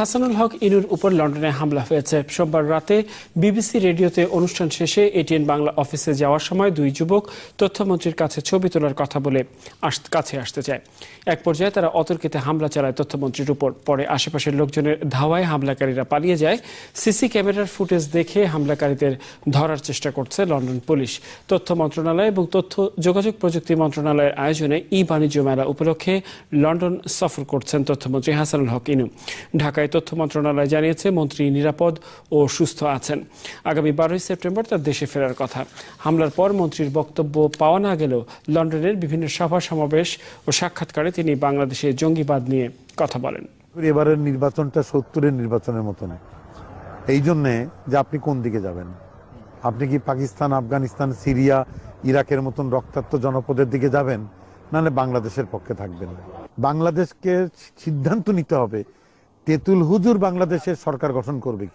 হাসানুল হক ইনুর উপর লন্ডনে হামলা হয়েছে। সোমবার রাতে বিবিসি রেডিওতে অনুষ্ঠান শেষে এটিএন বাংলা অফিসে যাওয়ার সময় দুই যুবক তথ্যমন্ত্রীর কাছে ছবি তোলার কথা বলে কাছে আসতে চায়। এক পর্যায়ে তারা অতর্কিতে হামলা চালায় তথ্যমন্ত্রীর উপর। পরে আশেপাশের লোকজনের ধাওয়ায় হামলাকারীরা পালিয়ে যায়। সিসি ক্যামেরার ফুটেজ দেখে হামলাকারীদের ধরার চেষ্টা করছে লন্ডন পুলিশ। তথ্য মন্ত্রণালয় এবং তথ্য যোগাযোগ প্রযুক্তি মন্ত্রণালয়ের আয়োজনে ই বাণিজ্য মেলা উপলক্ষে লন্ডন সফর করছেন তথ্যমন্ত্রী হাসানুল হক ইনু। ঢাকায় তথ্য মন্ত্রণালয় জানিয়েছে, মন্ত্রী নিরাপদ ও সুস্থ আছেন। আগামী বারোই সেপ্টেম্বর তার দেশে ফেরার কথা। হামলার পর মন্ত্রীর বক্তব্য পাওয়া না গেলেও লন্ডনের বিভিন্ন সভা সমাবেশ ও সাক্ষাৎকারে তিনি বাংলাদেশে জঙ্গিবাদ নিয়ে কথা বলেন। এবারের নির্বাচনটা সত্তরের নির্বাচনের মতো এই জন্যে যে আপনি কোন দিকে যাবেন? আপনি কি পাকিস্তান, আফগানিস্তান, সিরিয়া, ইরাকের মতন রক্তাক্ত জনপদের দিকে যাবেন? নাহলে বাংলাদেশের পক্ষে থাকবেন বাংলাদেশকে সিদ্ধান্ত নিতে হবে তেতুল হুজুর বাংলাদেশের সরকার গঠন করবে।